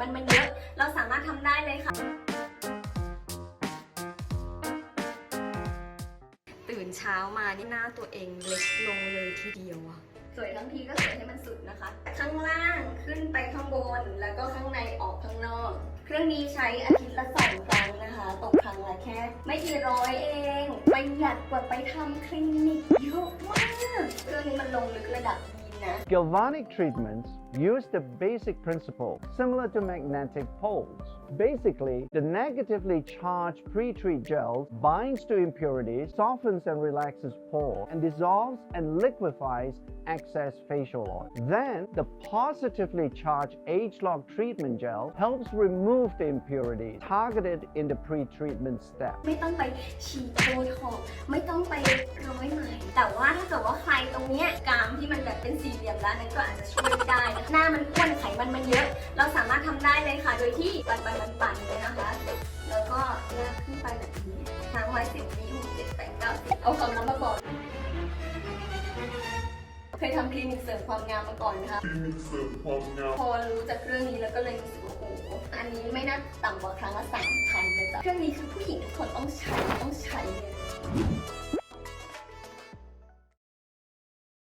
มันมันเยอะ เราสามารถทำได้เลยค่ะ ตื่นเช้ามานี่หน้าตัวเองเล็กลงเลยทีเดียวอะสวยทั้งทีก็สวยให้มันสุดนะคะ ข้างล่างขึ้นไปข้างบนแล้วก็ข้างในออกข้างนอก เครื่องนี้ใช้อาทิตย์ละสองครั้งนะคะตกครั้งละแค่ ไม่กี่ร้อยเองประหยัดกว่าไปทำคลินิกเยอะมาก เครื่องนี้มันลงลึกระดับดีนะ Galvanic treatments use the basic principle similar to magnetic poles. Basically, the negatively charged pre-treat gel binds to impurities, softens and relaxes pores, and dissolves and liquefies excess facial oil. Then, the positively charged age-lock treatment gel helps remove the impurities targeted in the pre-treatment step. ไม่ต้องไปฉีดโบท็อกซ์ไม่ต้องไปร้อยไหมแต่ว่าถ้าเกิดว่าใค รงเนี้ยกรามที่มันแบบเป็นสี่เหลี่ยมแล้วนั้นก็อาจจะช่วยได้นะหน้ามันอ้วนไขมันมันเยอะ เราสามารถทำได้เลยค่ะ โดยที่ปันปันปันปันเลยนะคะ แล้วก็ลากขึ้นไปแบบนี้ค้างไว้สิบวิหกเจ็ดแปดเก้าสิบเอาความน้ำมาก่อนเคยทำคลินิกเสริมความงามมาก่อนนะคะเสริมความงามพอรู้จากเครื่องนี้แล้วก็เลยรู้สึกว่าโอ้โหอันนี้ไม่น่าต่ำกว่าครั้งละสามพันเลยจ้ะเครื่องนี้คือผู้หญิงทุกคนต้องใช้ต้องใช้